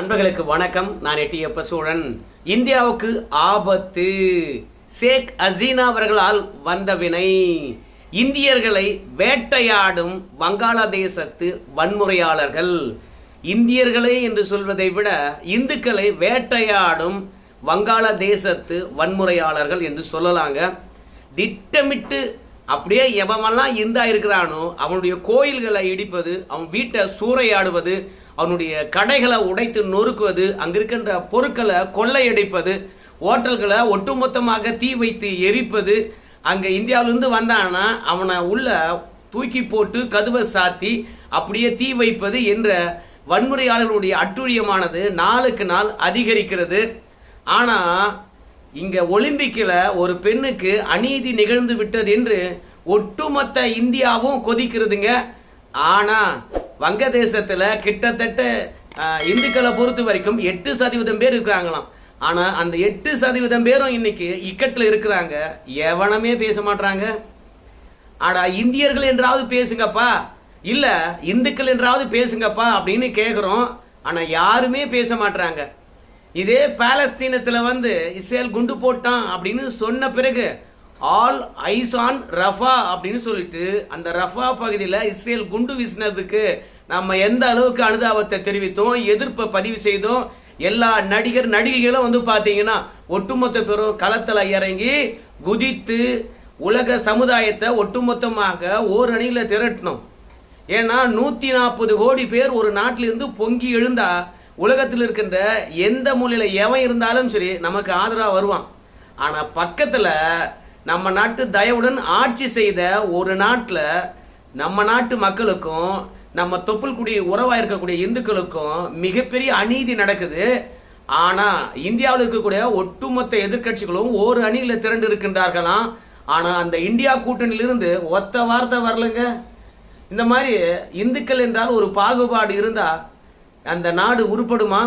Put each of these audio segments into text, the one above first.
அன்பர்களுக்கு வணக்கம். நான் எட்டியப்ப சூழன் இந்தியாவுக்கு ஆபத்து. ஷேக் ஹசீனா அவர்களால் வந்த வினை. இந்தியர்களை வேட்டையாடும் வங்காளதேசத்து வன்முறையாளர்கள். இந்தியர்களே என்று சொல்வதை விட இந்துக்களை வேட்டையாடும் வங்காளதேசத்து வன்முறையாளர்கள் என்று சொல்லலாங்க. திட்டமிட்டு அப்படியே எவமெல்லாம் இந்தா இருக்கிறானோ அவனுடைய கோயில்களை இடிப்பது அவன் வீட்டை சூறையாடுவது அவனுடைய கடைகளை உடைத்து நொறுக்குவது அங்கே இருக்கின்ற பொருட்களை கொள்ளையடிப்பது ஹோட்டல்களை ஒட்டுமொத்தமாக தீ வைத்து எரிப்பது அங்கே இந்தியாவிலேருந்து வந்தானா அவனை உள்ள தூக்கி போட்டு கதுவை சாத்தி அப்படியே தீ வைப்பது என்ற வன்முறையாளர்களுடைய அட்டுழியமானது நாளுக்கு நாள் அதிகரிக்கிறது. ஆனால் இங்கே ஒலிம்பிக்கில் ஒரு பெண்ணுக்கு அநீதி நிகழ்ந்து விட்டது என்று ஒட்டுமொத்த இந்தியாவும் கொதிக்கிறதுங்க. ஆனால் வங்கதேசத்தில் கிட்டத்தட்ட இந்துக்களை பொறுத்த வரைக்கும் எட்டு சதவீதம் பேர் இருக்கிறாங்களாம். ஆனால் அந்த எட்டு சதவீதம் பேரும் இன்னைக்கு இக்கட்டில் இருக்கிறாங்க. எவனமே பேச மாட்றாங்க. ஆடா இந்தியர்கள் என்றாவது பேசுங்கப்பா. இல்லை இந்துக்கள் என்றாவது பேசுங்கப்பா அப்படின்னு கேட்குறோம் ஆனால் யாருமே பேச மாட்றாங்க. இதே பாலஸ்தீனத்தில் வந்து இஸ்ரேல் குண்டு போட்டான் அப்படின்னு சொன்ன பிறகு ஆல் ஐசான் ரஃபா அப்படின்னு சொல்லிட்டு அந்த ரஃபா பகுதியில் இஸ்ரேல் குண்டு வீசினதுக்கு நம்ம எந்த அளவுக்கு அனுதாபத்தை தெரிவித்தோம் எதிர்ப்பை பதிவு செய்தோம் எல்லா நடிகர் நடிகைகளும் வந்து பார்த்தீங்கன்னா ஒட்டுமொத்த பேரும் களத்தில் இறங்கி குதித்து உலக சமுதாயத்தை ஒட்டுமொத்தமாக ஓரணியில் திரட்டணும் ஏன்னா நூற்றி நாற்பது கோடி பேர் ஒரு நாட்டிலிருந்து பொங்கி எழுந்தா உலகத்தில் இருக்கின்ற எந்த மூலையில் எவன் இருந்தாலும் சரி நமக்கு ஆதரவாக வருவான். ஆனால் பக்கத்தில் நம்ம நாட்டு தயவுடன் ஆட்சி செய்த ஒரு நாட்டில் நம்ம நாட்டு மக்களுக்கும் நம்ம தொப்புள் குடி உறவாக இருக்கக்கூடிய இந்துக்களுக்கும் மிகப்பெரிய அநீதி நடக்குது. ஆனால் இந்தியாவில் இருக்கக்கூடிய ஒட்டுமொத்த எதிர்க்கட்சிகளும் ஒரு அணியில் திரண்டு இருக்கின்றார்களாம். ஆனால் அந்த இந்தியா கூட்டணியிலிருந்து ஒத்த வார்த்தை வரலங்க. இந்த மாதிரி இந்துக்கள் என்றால் ஒரு பாகுபாடு இருந்தால் அந்த நாடு உருப்படுமா?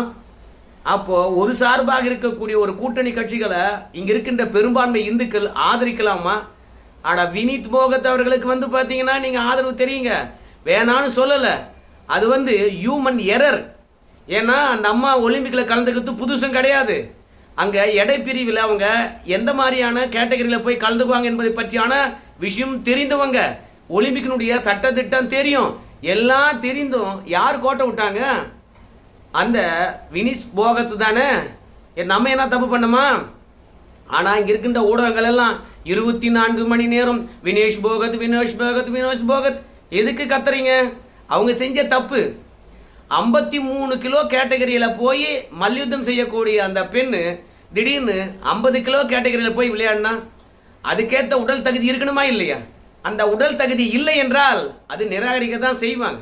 அப்போ ஒரு சார்பாக இருக்கக்கூடிய ஒரு கூட்டணி கட்சிகளை இங்க இருக்கின்ற பெரும்பான்மை இந்துக்கள் ஆதரிக்கலாமா? ஆனா வினித் போகத் அவர்களுக்கு வந்து பாத்தீங்கன்னா நீங்க ஆதரவு தெரியுங்க. வேணான்னு சொல்லல. அது வந்து ஹியூமன் எரர் ஏன்னா அந்த அம்மா ஒலிம்பிக்ல கலந்துக்கிறது புதுசும் கிடையாது. அங்க எடை பிரிவில் அவங்க எந்த மாதிரியான கேட்டகரியில போய் கலந்துக்குவாங்க என்பதை பற்றியான விஷயம் தெரிந்தவங்க. ஒலிம்பிக்கினுடைய சட்டத்திட்டம் தெரியும். எல்லாம் தெரிந்தும் யார் கோட்டை விட்டாங்க? அந்த வினிஷ் போகத்து தானே? நம்ம என்ன தப்பு பண்ணோமா? ஆனா இங்க இருக்கின்ற ஊடகங்கள் எல்லாம் இருபத்தி நான்கு மணி நேரம் வினேஷ் போகத் வினோஷ் போகத் வினோஷ் போகத். எதுக்கு கத்துறீங்க? அவங்க செஞ்ச தப்பு. ஐம்பத்தி மூணு கிலோ கேட்டகரியில போய் மல்யுத்தம் செய்யக்கூடிய அந்த பெண்ணு திடீர்னு ஐம்பது கிலோ கேட்டகரியில போய் விளையாடினா அதுக்கேற்ற உடல் தகுதி இருக்கணுமா இல்லையா? அந்த உடல் தகுதி இல்லை என்றால் அது நிராகரிக்க தான் செய்வாங்க.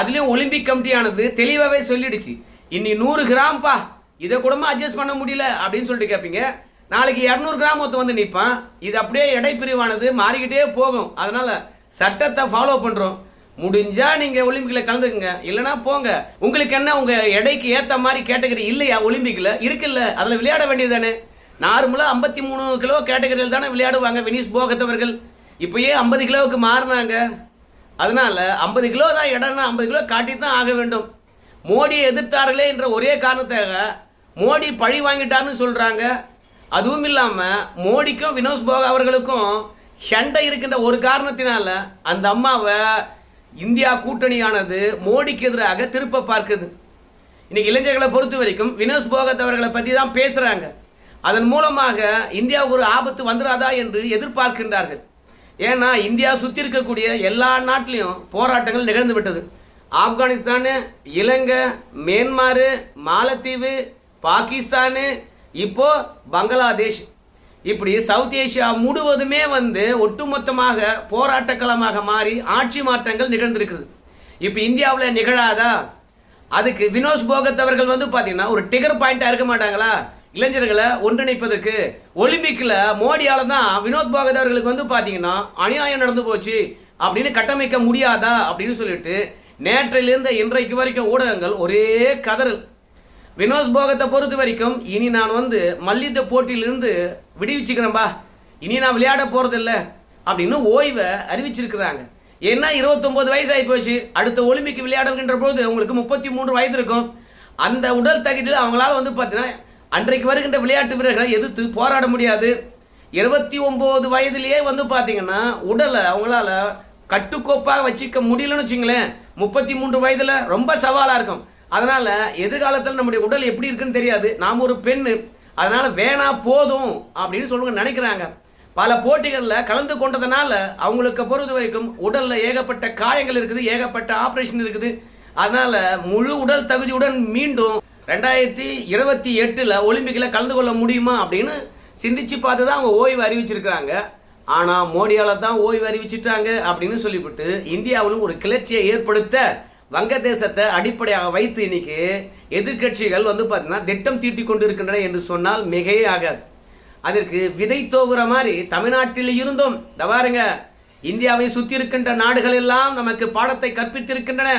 அதுலேயும் ஒலிம்பிக் கமிட்டியானது தெளிவாகவே சொல்லிடுச்சு. இன்னி நூறு கிராம்பா இதை கூடமா அட்ஜஸ்ட் பண்ண முடியல அப்படின்னு சொல்லிட்டு கேட்பீங்க நாளைக்கு இரநூறு கிராம் ஒத்து வந்து நிற்பான் இது அப்படியே எடை பிரிவானது மாறிக்கிட்டே போகும். அதனால சட்டத்தை ஃபாலோ பண்ணுறோம் முடிஞ்சா நீங்க ஒலிம்பிக்ல கலந்துக்குங்க. இல்லைன்னா போங்க. உங்களுக்கு என்ன உங்க எடைக்கு ஏத்த மாதிரி கேட்டகரி இல்லையா ஒலிம்பிக்ல இருக்குல்ல. அதுல விளையாட வேண்டியதானே நார்மலா ஐம்பத்தி மூணு கிலோ கேட்டகரியில் தானே விளையாடுவாங்க. வினிஸ் போகத்தவர்கள். இப்பயே ஐம்பது கிலோவுக்கு மாறினாங்க. அதனால ஐம்பது கிலோ தான் இடம்னா ஐம்பது கிலோ காட்டி தான் ஆக வேண்டும். மோடியை எதிர்த்தார்களே என்ற ஒரே காரணத்தாக மோடி பழி வாங்கிட்டார்னு சொல்றாங்க. அதுவும் இல்லாம மோடிக்கும் வினோஸ் போக அவர்களுக்கும் சண்டை இருக்கின்ற ஒரு காரணத்தினால அந்த அம்மாவை இந்தியா கூட்டணியானது மோடிக்கு எதிராக திருப்ப பார்க்குது. இன்னைக்கு இளைஞர்களை பொறுத்த வரைக்கும் வினோஸ் போகத் அவர்களை பத்தி தான் பேசுறாங்க. அதன் மூலமாக இந்தியாவுக்கு ஒரு ஆபத்து வந்துடாதா என்று எதிர்பார்க்கின்றார்கள். ஏன்னா இந்தியா சுற்றி இருக்கக்கூடிய எல்லா நாட்டிலையும் போராட்டங்கள் நிகழ்ந்து விட்டது. ஆப்கானிஸ்தானு இலங்கை மியான்மாரு மாலத்தீவு பாகிஸ்தானு இப்போ பங்களாதேஷ். இப்படி சவுத் ஏஷியா முழுவதுமே வந்து ஒட்டுமொத்தமாக போராட்ட களமாக மாறி ஆட்சி மாற்றங்கள் நிகழ்ந்திருக்குது. இப்போ இந்தியாவில் நிகழாதா? அதுக்கு வினோஸ் போகத் அவர்கள் வந்து பார்த்தீங்கன்னா ஒரு டிகர் பாயிண்டாக இருக்க மாட்டாங்களா? இளைஞர்களை ஒன்றிணைப்பதற்கு ஒலிம்பிக்கில் மோடியால் தான் வினோத் பாகத் அவர்களுக்கு வந்து பார்த்தீங்கன்னா அநியாயம் நடந்து போச்சு அப்படின்னு கட்டமைக்க முடியாதா அப்படின்னு சொல்லிட்டு நேற்றிலிருந்து இன்றைக்கு வரைக்கும் ஊடகங்கள் ஒரே கதறல். வினோத் போகத்தை பொறுத்த வரைக்கும் இனி நான் வந்து மல்யுத்த போட்டியிலிருந்து விடுவிச்சுக்கிறேன்பா. இனி நான் விளையாட போகிறதில்ல அப்படின்னு ஓய்வை அறிவிச்சிருக்கிறாங்க. ஏன்னா 29 வயசு ஆகி போச்சு. அடுத்த ஒலிம்பிக் விளையாடுகின்ற போது உங்களுக்கு முப்பத்தி மூன்று வயது இருக்கும். அந்த உடல் தகுதியில் அவங்களால வந்து பார்த்தீங்கன்னா அன்றைக்கு வருகின்ற விளையாட்டு வீரர்களை எதிர்த்து போராட முடியாது. இருபத்தி ஒன்பது வயதிலேயே வந்து பார்த்தீங்கன்னா உடலை அவங்களால கட்டுக்கோப்பாக வச்சுக்க முடியலன்னு வச்சுங்களேன் முப்பத்தி மூன்று வயதுல ரொம்ப சவாலா இருக்கும். அதனால எதிர்காலத்தில் நம்முடைய உடல் எப்படி இருக்குன்னு தெரியாது. நாம் ஒரு பெண்ணு அதனால வேணா போதும் அப்படின்னு சொல்லுங்க நினைக்கிறாங்க. பல போட்டிகளில் கலந்து கொண்டதுனால அவங்களுக்கு பொறுத்த வரைக்கும் உடலில் ஏகப்பட்ட காயங்கள் இருக்குது ஏகப்பட்ட ஆப்ரேஷன் இருக்குது. அதனால முழு உடல் தகுதியுடன் மீண்டும் ரெண்டாயிரத்தி இருபத்தி எட்டில் ஒலிம்பிக்கில் கலந்து கொள்ள முடியுமா அப்படின்னு சிந்திச்சு பார்த்து தான் அவங்க ஓய்வு அறிவிச்சிருக்கிறாங்க. ஆனால் மோடியால் தான் ஓய்வு அறிவிச்சிட்டாங்க அப்படின்னு சொல்லிவிட்டு இந்தியாவிலும் ஒரு கிளர்ச்சியை ஏற்படுத்த வங்கதேசத்தை அடிப்படையாக வைத்து இன்னைக்கு எதிர்க்கட்சிகள் வந்து பார்த்தீங்கன்னா திட்டம் தீட்டி கொண்டு இருக்கின்றன என்று சொன்னால் மிகையே ஆகாது. அதற்கு விதை தோவுற மாதிரி தமிழ்நாட்டில் இருந்தும் தவாருங்க இந்தியாவை சுற்றி இருக்கின்ற நாடுகள் எல்லாம் நமக்கு பாடத்தை கற்பித்திருக்கின்றன.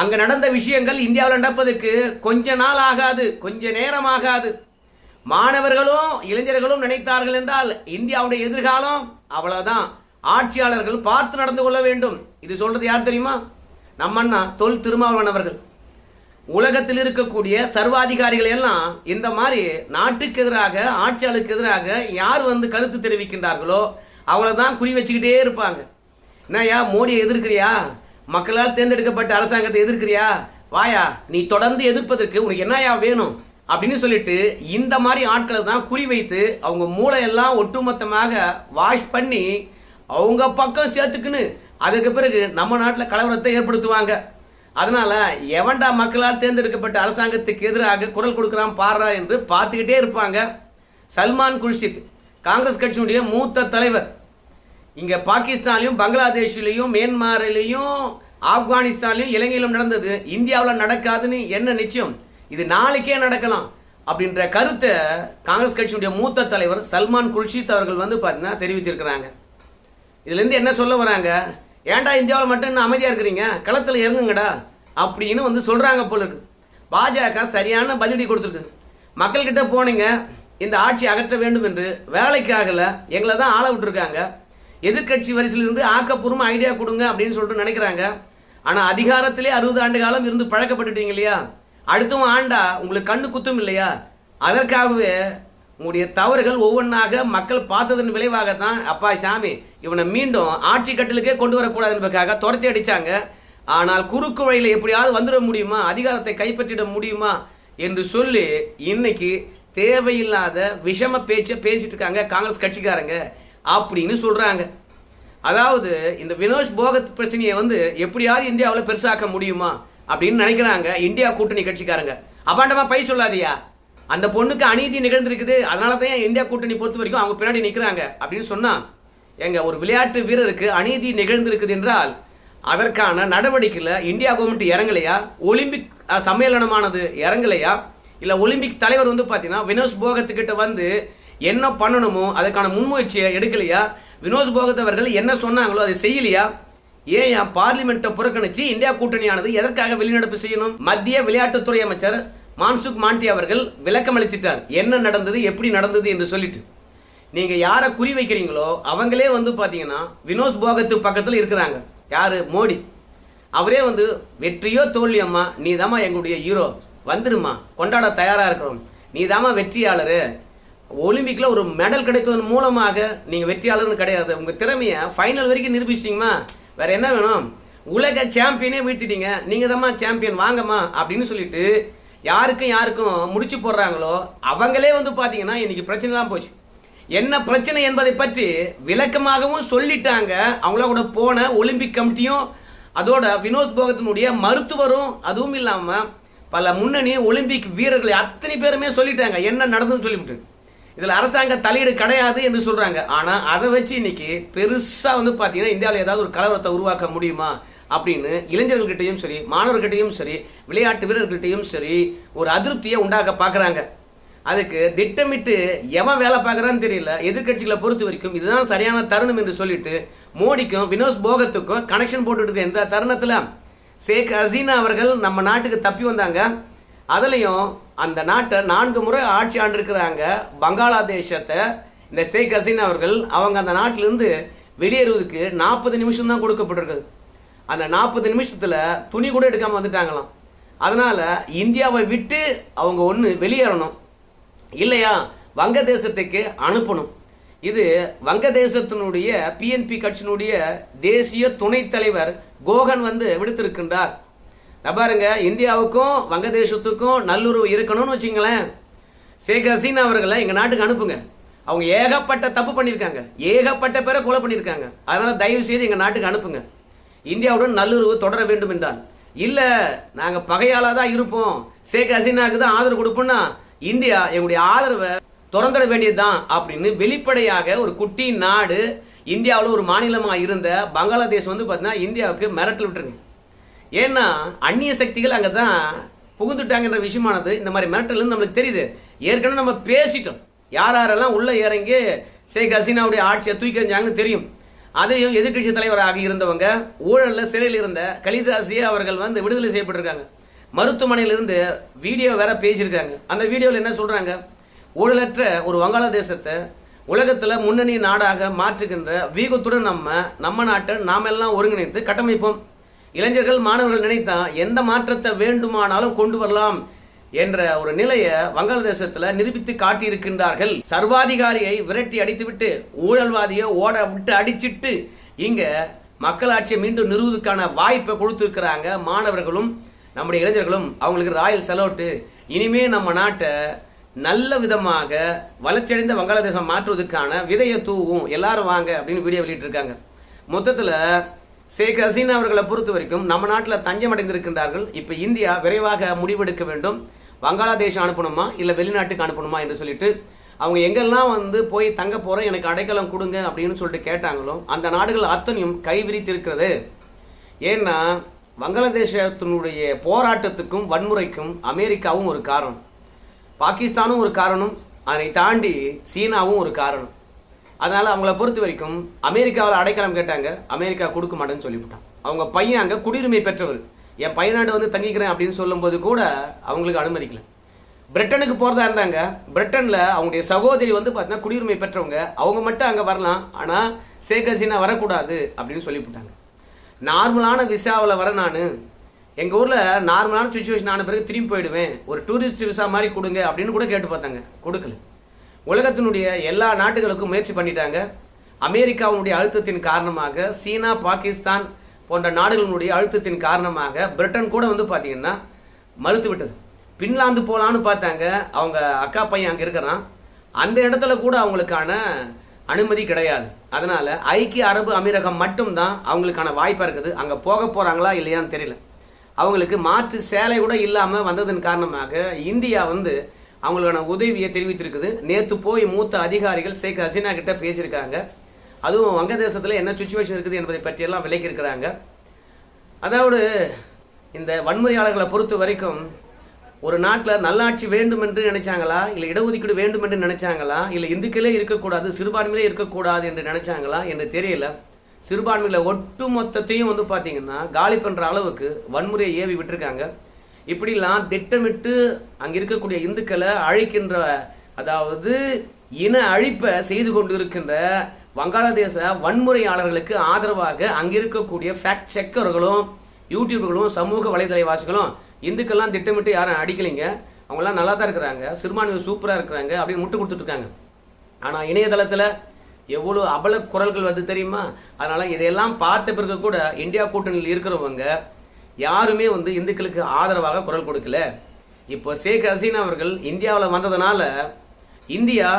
அங்க நடந்த விஷயங்கள் இந்தியாவில் நடப்பதற்கு கொஞ்ச நாள் ஆகாது கொஞ்ச நேரம் ஆகாது. மாணவர்களும் இளைஞர்களும் நினைத்தார்கள் என்றால் இந்தியாவுடைய எதிர்காலம் அவ்வளவுதான். ஆட்சியாளர்கள் பார்த்து நடந்து கொள்ள வேண்டும். இது சொல்றது யார் தெரியுமா? நம்ம அண்ணா தொல் திருமாவளவன் அவர்கள். உலகத்தில் இருக்கக்கூடிய சர்வாதிகாரிகள் எல்லாம் இந்த மாதிரி நாட்டுக்கு எதிராக ஆட்சியாளருக்கு எதிராக யார் வந்து கருத்து தெரிவிக்கின்றார்களோ அவங்கள தான் குறி வச்சுக்கிட்டே இருப்பாங்க. என்னய்யா மோடியை எதிர்க்கிறியா? மக்களால் தேர்ந்தெடுக்கப்பட்ட அரசாங்கத்தை எதிர்க்கிறியா? வாயா நீ தொடர்ந்து எதிர்ப்பதற்கு உனக்கு என்னயா வேணும்? அப்படின்னு சொல்லிட்டு இந்த மாதிரி ஆட்களை தான் குறி வைத்து அவங்க மூளையெல்லாம் ஒட்டுமொத்தமாக வாஷ் பண்ணி அவங்க பக்கம் சேர்த்துக்குன்னு அதுக்கு பிறகு நம்ம நாட்டில் கலவரத்தை ஏற்படுத்துவாங்க. அதனால எவன்டா மக்களால் தேர்ந்தெடுக்கப்பட்ட அரசாங்கத்துக்கு எதிராக குரல் கொடுக்குறான் பாடுறா என்று பார்த்துக்கிட்டே இருப்பாங்க. சல்மான் குர்ஷித் காங்கிரஸ் கட்சியினுடைய மூத்த தலைவர். இங்க பாகிஸ்தான்லயும் பங்களாதேஷ்லையும் மியான்மர்லயும் ஆப்கானிஸ்தான்லயும் இலங்கையிலும் நடந்தது. இந்தியாவில் நடக்காதுன்னு என்ன நிச்சயம்? இது நாளைக்கே நடக்கலாம். அப்படின்ற கருத்தை காங்கிரஸ் கட்சியுடைய மூத்த தலைவர் சல்மான் குர்ஷித் அவர்கள் வந்து பார்த்தீங்கன்னா தெரிவித்திருக்கிறாங்க. இதுல இருந்து என்ன சொல்ல வராங்க? ஏன்டா இந்தியாவில் மட்டும் என்ன அமைதியா இருக்கிறீங்க? களத்தில் இறங்குங்கடா அப்படின்னு வந்து சொல்றாங்க போல இருக்கு. பாஜக சரியான பதிலடி கொடுத்துருக்கு. மக்கள்கிட்ட போனீங்க இந்த ஆட்சி அகற்ற வேண்டும் என்று. வேலைக்காகல எங்களை தான் ஆள விட்டுருக்காங்க. எதிர்க்கட்சி வரிசையிலிருந்து ஆக்கப்பூர்வமாக ஐடியா கொடுங்க அப்படின்னு சொல்லிட்டு நினைக்கிறாங்க. ஆனா அதிகாரத்திலே அறுபது ஆண்டு காலம் இருந்து பழக்கப்பட்டுட்டீங்க இல்லையா? அடுத்தவன் ஆண்டா உங்களுக்கு கண்ணு குத்தும் இல்லையா? அதற்காகவே உங்களுடைய தவறுகள் ஒவ்வொன்றாக மக்கள் பார்த்ததன் விளைவாக தான் அப்பா சாமி இவனை மீண்டும் ஆட்சி கட்டலுக்கே கொண்டு வரக்கூடாது என்பதற்காக துரத்தி அடித்தாங்க ஆனால் குறுக்கு வழியில் எப்படியாவது வந்துட முடியுமா? அதிகாரத்தை கைப்பற்றிட முடியுமா? என்று சொல்லி இன்னைக்கு தேவையில்லாத விஷம பேச்சை பேசிட்டு இருக்காங்க காங்கிரஸ் கட்சிக்காரங்க. அப்படின்னு சொல்கிறாங்க அதாவது இந்த வினோஷ் போகத் பிரச்சனையை வந்து எப்படியாவது இந்தியாவில் பெருசாக்க முடியுமா அப்படின்னு நினைக்கிறாங்க இந்தியா கூட்டணி கட்சிக்காரங்க. அபாண்டமாக பை சொல்லாதியா. அந்த பொண்ணுக்கு அநீதி நிகழ்ந்திருக்குது அதனால தான் இந்தியா கூட்டணி பொறுத்த வரைக்கும் அவங்க பின்னாடி நிற்கிறாங்க அப்படின்னு சொன்னால் எங்க ஒரு விளையாட்டு வீரருக்கு அநீதி நிகழ்ந்திருக்குது என்றால் அதற்கான நடவடிக்கையில் இந்தியா கவர்மெண்ட் இறங்கலையா? ஒலிம்பிக் சம்மேளனமானது இறங்கலையா? இல்லை ஒலிம்பிக் தலைவர் வந்து பார்த்தீங்கன்னா வினோஸ் போகத்துக்கிட்ட வந்து என்ன பண்ணணுமோ அதுக்கான முன்முயற்சியை எடுக்கலையா? வினோத் போகத் அவர்கள் என்ன சொன்னாங்களோ அதை செய்யலையா? ஏன் பார்லிமெண்ட்டை புறக்கணிச்சு இந்தியா கூட்டணியானது எதற்காக வெளிநடப்பு செய்யணும்? மத்திய விளையாட்டுத்துறை அமைச்சர் மான்சுக் மாண்டி அவர்கள் விளக்கம் அளிச்சிட்டார் என்ன நடந்தது எப்படி நடந்தது என்று சொல்லிட்டு. நீங்க யாரை குறி வைக்கிறீங்களோ அவங்களே வந்து பாத்தீங்கன்னா வினோத் போகத்து பக்கத்தில் இருக்கிறாங்க. யாரு? மோடி. அவரே வந்து வெற்றியோ தோல்வியம்மா நீ எங்களுடைய ஹீரோ. வந்துடுமா கொண்டாட தயாரா இருக்கிறோம். நீ வெற்றியாளரு. ஒலிம்பிக்ல ஒரு மெடல் கிடைப்பதன் மூலமாக நீங்க வெற்றியாளர்னு கிடையாது. உங்க திறமைய ஃபைனல் வரைக்கும் நிரூபிச்சிட்டீங்கம்மா. வேற என்ன வேணும்? உலக சாம்பியனே வீழ்த்திட்டீங்க. நீங்க தாம்மா சாம்பியன் வாங்கம்மா அப்படின்னு சொல்லிட்டு யாருக்கும் யாருக்கும் முடிச்சு போடுறாங்களோ அவங்களே வந்து பாத்தீங்கன்னா இன்னைக்கு பிரச்சனைலாம் போச்சு. என்ன பிரச்சனை என்பதை பற்றி விளக்கமாகவும் சொல்லிட்டாங்க. அவங்கள கூட போன ஒலிம்பிக் கமிட்டியும் அதோட வினோத் போகத்தினுடைய மருத்துவரும் அதுவும் இல்லாம பல முன்னணி ஒலிம்பிக் வீரர்கள் அத்தனை பேருமே சொல்லிட்டாங்க. என்ன நடந்ததுன்னு சொல்லிவிட்டு. இதில் அரசாங்க தலையீடு கிடையாது என்று சொல்கிறாங்க ஆனால் அதை வச்சு இன்னைக்கு பெருசாக வந்து பார்த்தீங்கன்னா இந்தியாவில் ஏதாவது ஒரு கலவரத்தை உருவாக்க முடியுமா அப்படின்னு இளைஞர்கள்கிட்டையும் சரி மாணவர்கிட்டயும் சரி விளையாட்டு வீரர்கள்கிட்டயும் சரி ஒரு அதிருப்தியை உண்டாக்க பார்க்குறாங்க அதுக்கு திட்டமிட்டு எவன் வேலை பார்க்குறான்னு தெரியல. எதிர்க்கட்சிகளை பொறுத்த வரைக்கும் இதுதான் சரியான தருணம் என்று சொல்லிட்டு மோடிக்கும் வினோத் போகத்துக்கும் கனெக்ஷன் போட்டுட்டு இருக்க எந்த தருணத்தில் ஷேக் ஹசீனா அவர்கள் நம்ம நாட்டுக்கு தப்பி வந்தாங்க. அதுலேயும் அந்த நாட்டை நான்கு முறை ஆட்சி ஆண்டிருக்கிறாங்க பங்களாதேசத்தை இந்த ஷேக் ஹசீன் அவர்கள் அவங்க அந்த நாட்டிலிருந்து வெளியேறுவதற்கு நாற்பது நிமிஷம் தான் கொடுக்கப்பட்டிருக்குது. அந்த நாற்பது நிமிஷத்தில் துணி கூட எடுக்காமல் வந்துட்டாங்களாம். அதனால் இந்தியாவை விட்டு அவங்க ஒன்று வெளியேறணும். இல்லையா? வங்கதேசத்துக்கு அனுப்பணும். இது வங்கதேசத்தினுடைய பிஎன்பி கட்சியினுடைய தேசிய துணைத் தலைவர் கோகன் வந்து விடுத்திருக்கின்றார். பாருங்க இந்தியாவுக்கும் வங்கதேசத்துக்கும் நல்லுறவு இருக்கணும்னு வச்சுங்களேன். ஷேக் ஹசீனா அவர்களை எங்கள் நாட்டுக்கு அனுப்புங்க. அவங்க ஏகப்பட்ட தப்பு பண்ணியிருக்காங்க. ஏகப்பட்ட பேரை கொலை பண்ணியிருக்காங்க. அதனால் தயவு செய்து எங்கள் நாட்டுக்கு அனுப்புங்க. இந்தியாவுடன் நல்லுறவு தொடர வேண்டும் என்றால். இல்லை நாங்கள் பகையாளாக தான் இருப்போம். ஷேக் ஹசீனாக்கு தான் ஆதரவு கொடுப்போம்னா இந்தியா எங்களுடைய ஆதரவை திறந்துட வேண்டியதுதான் அப்படின்னு வெளிப்படையாக ஒரு குட்டி நாடு இந்தியாவில் ஒரு மாநிலமாக இருந்த பங்களாதேஷ் வந்து பார்த்தீங்கன்னா இந்தியாவுக்கு மிரட்டல் விட்டுருங்க. ஏன்னா அந்நிய சக்திகள் அங்கே தான் புகுந்துட்டாங்கன்ற விஷயமானது இந்த மாதிரி மிரட்டல் நம்மளுக்கு தெரியுது. ஏற்கனவே நம்ம பேசிட்டோம். யார் யாரெல்லாம் உள்ளே இறங்கி ஷேக் ஹசீனாவுடைய ஆட்சியை தூக்கி எறிஞ்சாங்கன்னு தெரியும். அதையும் எதிர்க்கட்சி தலைவராக இருந்தவங்க ஊழலில் சிறையில் இருந்த கலிதாசியே அவர்கள் வந்து விடுதலை செய்யப்பட்டிருக்காங்க. மருத்துவமனையிலிருந்து வீடியோ வேற பேசியிருக்காங்க. அந்த வீடியோவில் என்ன சொல்கிறாங்க ஊழலற்ற ஒரு வங்காளதேசத்தை உலகத்தில் முன்னணி நாடாக மாற்றுகின்ற வீகத்துடன் நம்ம நம்ம நாட்டை நாமெல்லாம் ஒருங்கிணைத்து கட்டமைப்போம். இளைஞர்கள் மாணவர்கள் நினைத்தா எந்த மாற்றத்தை வேண்டுமானாலும் கொண்டு வரலாம் என்ற ஒரு நிலையை வங்காளதேசத்துல நிரூபித்து காட்டியிருக்கின்றார்கள். சர்வாதிகாரியை விரட்டி அடித்துவிட்டு ஊழல்வாதியை ஓட விட்டு அடிச்சிட்டு இங்க மக்களாட்சியை மீண்டும் நிறுவதுக்கான வாய்ப்பை கொடுத்துருக்கிறாங்க மாணவர்களும் நம்முடைய இளைஞர்களும். அவங்களுக்கு ராயல் செலவுட்டு இனிமே நம்ம நாட்டை நல்ல விதமாக வளர்ச்சியடைந்த வங்காளதேசம் மாற்றுவதற்கான விதையை தூவும். எல்லாரும் வாங்க அப்படின்னு வீடியோ வெளியிட்டிருக்காங்க. மொத்தத்தில் ஷேக் ஹசீனா அவர்களை பொறுத்த வரைக்கும் நம்ம நாட்டில் தஞ்சமடைந்திருக்கின்றார்கள். இப்போ இந்தியா விரைவாக முடிவெடுக்க வேண்டும். வங்காளதேஷம் அனுப்பணுமா? இல்லை வெளிநாட்டுக்கு அனுப்பணுமா என்று சொல்லிட்டு அவங்க எங்கெல்லாம் வந்து போய் தங்க போகிறோம் எனக்கு அடைக்கலம் கொடுங்க அப்படின்னு சொல்லிட்டு கேட்டாங்களோ அந்த நாடுகள் அத்தனையும் கைவிரித்திருக்கிறது ஏன்னா வங்காளதேசத்தினுடைய போராட்டத்துக்கும் வன்முறைக்கும் அமெரிக்காவும் ஒரு காரணம். பாகிஸ்தானும் ஒரு காரணம். அதை தாண்டி சீனாவும் ஒரு காரணம். அதனால அவங்கள பொறுத்த வரைக்கும் அமெரிக்காவில் அடைக்கலம் கேட்டாங்க அமெரிக்கா கொடுக்க மாட்டேன்னு சொல்லிவிட்டான். அவங்க பையன் அங்கே குடியுரிமை பெற்றவர். என் பையனாடு வந்து தங்கிக்கிறேன் அப்படின்னு சொல்லும்போது கூட அவங்களுக்கு அனுமதிக்கல. பிரிட்டனுக்கு போகிறதா இருந்தாங்க. பிரிட்டனில் அவங்களுடைய சகோதரி வந்து பார்த்தீங்கன்னா குடியுரிமை பெற்றவங்க. அவங்க மட்டும் அங்கே வரலாம். ஆனால் ஷேக் ஹசீனா வரக்கூடாது அப்படின்னு சொல்லிவிட்டாங்க. நார்மலான விசாவில் வர நான் எங்கள் ஊரில் நார்மலான சுச்சுவேஷன் ஆன பிறகு திரும்பி போயிடுவேன். ஒரு டூரிஸ்ட் விசா மாதிரி கொடுங்க அப்படின்னு கூட கேட்டு பார்த்தாங்க. கொடுக்கல. உலகத்தினுடைய எல்லா நாடுகளுக்கும் முயற்சி பண்ணிட்டாங்க. அமெரிக்காவுடைய அழுத்தத்தின் காரணமாக சீனா பாகிஸ்தான் போன்ற நாடுகளினுடைய அழுத்தத்தின் காரணமாக பிரிட்டன் கூட வந்து பார்த்தீங்கன்னா மறுத்து விட்டது. பின்லாந்து போகலான்னு பார்த்தாங்க. அவங்க அக்கா பையன் அங்கே இருக்கிறான். அந்த இடத்துல கூட அவங்களுக்கான அனுமதி கிடையாது. அதனால் ஐக்கிய அரபு அமீரகம் மட்டும்தான் அவங்களுக்கான வாய்ப்பாக இருக்குது. அங்கே போக போகிறாங்களா இல்லையான்னு தெரியல. அவங்களுக்கு மாற்று சேலை கூட இல்லாமல் வந்ததன் காரணமாக இந்தியா வந்து அவங்களுக்கான உதவியை தெரிவித்திருக்குது. நேற்று போய் மூத்த அதிகாரிகள் ஷேக் ஹசீனா கிட்ட பேசியிருக்காங்க. அதுவும் வங்கதேசத்தில் என்ன சுச்சுவேஷன் இருக்குது என்பதை பற்றியெல்லாம் விளக்கியிருக்கிறாங்க. அதாவது இந்த வன்முறையாளர்களை பொறுத்த வரைக்கும் ஒரு நாட்டில் நல்லாட்சி வேண்டும் என்று நினைச்சாங்களா? இல்லை இடஒதுக்கீடு வேண்டும் என்று நினைச்சாங்களா? இல்லை இந்துக்களே இருக்கக்கூடாது சிறுபான்மையிலே இருக்கக்கூடாது என்று நினைச்சாங்களா என்று தெரியல. சிறுபான்மையில ஒட்டு மொத்தத்தையும் வந்து பார்த்தீங்கன்னா காலி பண்ணுற அளவுக்கு வன்முறையை ஏவி விட்டுருக்காங்க. இப்படிலாம் திட்டமிட்டு அங்க இருக்கக்கூடிய இந்துக்களை அழிக்கின்ற அதாவது இன அழிப்பை செய்து கொண்டு இருக்கின்ற வங்காளதேச வன்முறையாளர்களுக்கு ஆதரவாக அங்க இருக்கக்கூடிய ஃபேக்ட் செக்கர்களும் யூடியூபர்களும் சமூக வலைதலைவாசிகளும் இந்துக்கள்லாம் திட்டமிட்டு யாரும் அடிக்கலைங்க. அவங்களாம் நல்லா தான் இருக்கிறாங்க. சிறுபான்மை சூப்பராக இருக்கிறாங்க அப்படின்னு முட்டு கொடுத்துட்டு இருக்காங்க. இணையதளத்தில் எவ்வளோ அபல குரல்கள் வந்து தெரியுமா? அதனால இதையெல்லாம் பார்த்த பிறகு கூட இந்தியா கூட்டணியில் இருக்கிறவங்க யாருமே வந்து இந்துக்களுக்கு ஆதரவாக குரல் கொடுக்கல. இப்போ ஷேக் ஹசீனா அவர்கள் இந்தியாவில் வந்ததுனால இந்தியா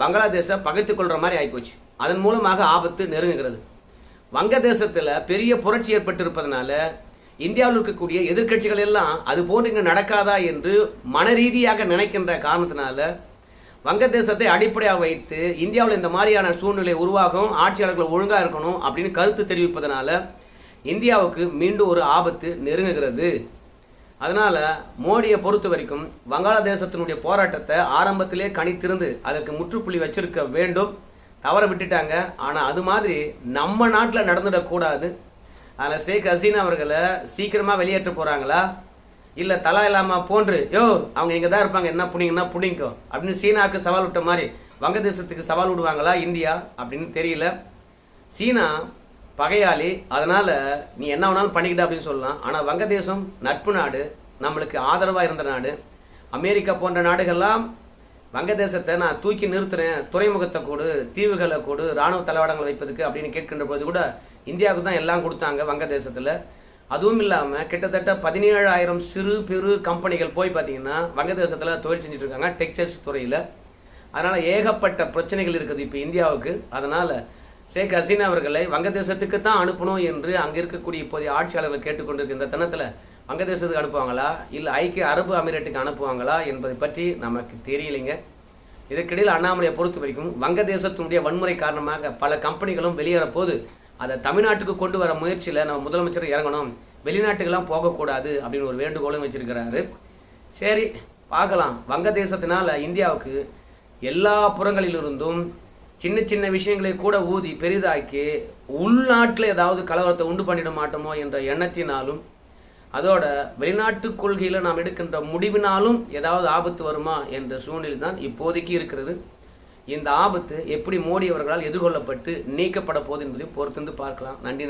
பங்களாதேஷை பகைத்து கொள்கிற மாதிரி ஆயிப்போச்சு. அதன் மூலமாக ஆபத்து நெருங்குகிறது. வங்கதேசத்தில் பெரிய புரட்சி ஏற்பட்டிருப்பதனால இந்தியாவில் இருக்கக்கூடிய எதிர்க்கட்சிகள் எல்லாம் அது போன்று இங்கே நடக்காதா என்று மனரீதியாக நினைக்கின்ற காரணத்தினால வங்கதேசத்தை அடிப்படையாக வைத்து இந்தியாவில் இந்த மாதிரியான சூழ்நிலை உருவாகும் ஆட்சியாளர்கள் ஒழுங்காக இருக்கணும் அப்படின்னு கருத்து தெரிவிப்பதனால இந்தியாவுக்கு மீண்டும் ஒரு ஆபத்து நெருங்குகிறது. அதனால் மோடியை பொறுத்த வரைக்கும் வங்காளதேசத்தினுடைய போராட்டத்தை ஆரம்பத்திலே கணித்திருந்து அதற்கு முற்றுப்புள்ளி வச்சிருக்க வேண்டும். தவற விட்டுட்டாங்க. ஆனால் அது மாதிரி நம்ம நாட்டில் நடந்துடக்கூடாது அதில் ஷேக் ஹசீனா அவர்களை சீக்கிரமாக வெளியேற்ற போகிறாங்களா இல்லை தலா இல்லாமல் போன்று யோ அவங்க இங்கே தான் இருப்பாங்க என்ன புடிங்கன்னா புடிங்கோ அப்படின்னு சீனாவுக்கு சவால் விட்ட மாதிரி வங்கதேசத்துக்கு சவால் விடுவாங்களா இந்தியா அப்படின்னு தெரியல. சீனா பகையாளி அதனால் நீ என்ன வேணாலும் பண்ணிக்கிட்ட அப்படின்னு சொல்லலாம். ஆனால் வங்கதேசம் நட்பு நாடு நம்மளுக்கு ஆதரவாக இருந்த நாடு அமெரிக்கா போன்ற நாடுகள்லாம் வங்கதேசத்தை நான் தூக்கி நிறுத்துறேன் துறைமுகத்தை கொடு தீவுகளை கொடு ராணுவ தளவாடங்கள் வைப்பதுக்கு அப்படின்னு கேட்கின்ற போது கூட இந்தியாவுக்கு தான் எல்லாம் கொடுத்தாங்க வங்கதேசத்தில். அதுவும் இல்லாமல் கிட்டத்தட்ட பதினேழாயிரம் சிறு பெரு கம்பெனிகள் போய் பார்த்தீங்கன்னா வங்கதேசத்தில் தொழில் செஞ்சுட்டு இருக்காங்க டெக்ஸ்டைல்ஸ் துறையில். அதனால் ஏகப்பட்ட பிரச்சனைகள் இருக்குது இப்போ இந்தியாவுக்கு. அதனால் ஷேக் ஹசீனா அவர்களை வங்கதேசத்துக்கு தான் அனுப்பணும் என்று அங்கே இருக்கக்கூடிய இப்போதைய ஆட்சியாளர்கள் கேட்டுக்கொண்டிருக்கின்ற இந்த வங்கதேசத்துக்கு அனுப்புவாங்களா? இல்லை ஐக்கிய அரபு அமீரட்டுக்கு அனுப்புவாங்களா என்பதை பற்றி நமக்கு தெரியலைங்க. இதற்கிடையில் அண்ணாமலையை பொறுத்த வரைக்கும் வங்கதேசத்தினுடைய வன்முறை காரணமாக பல கம்பெனிகளும் வெளியேற போது அதை தமிழ்நாட்டுக்கு கொண்டு வர முயற்சியில் நம்ம முதலமைச்சர் இறங்கணும். வெளிநாட்டுக்கெல்லாம் போகக்கூடாது அப்படின்னு ஒரு வேண்டுகோளும் வச்சிருக்கிறாரு. சரி பார்க்கலாம். வங்கதேசத்தினால் இந்தியாவுக்கு எல்லா புறங்களிலிருந்தும் சின்ன சின்ன விஷயங்களை கூட ஊதி பெரிதாக்கி உள்நாட்டில் ஏதாவது கலவரத்தை உண்டு பண்ணிட மாட்டோமோ என்ற எண்ணத்தினாலும் அதோட வெளிநாட்டு கொள்கையில் நாம் எடுக்கின்ற முடிவினாலும் ஏதாவது ஆபத்து வருமா என்ற சூழ்நிலை தான் இப்போதைக்கு இருக்கிறது. இந்த ஆபத்து எப்படி மோடி அவர்களால் எதிர்கொள்ளப்பட்டு நீக்கப்பட போகுது என்பதை பொறுத்திருந்து பார்க்கலாம். நன்றி.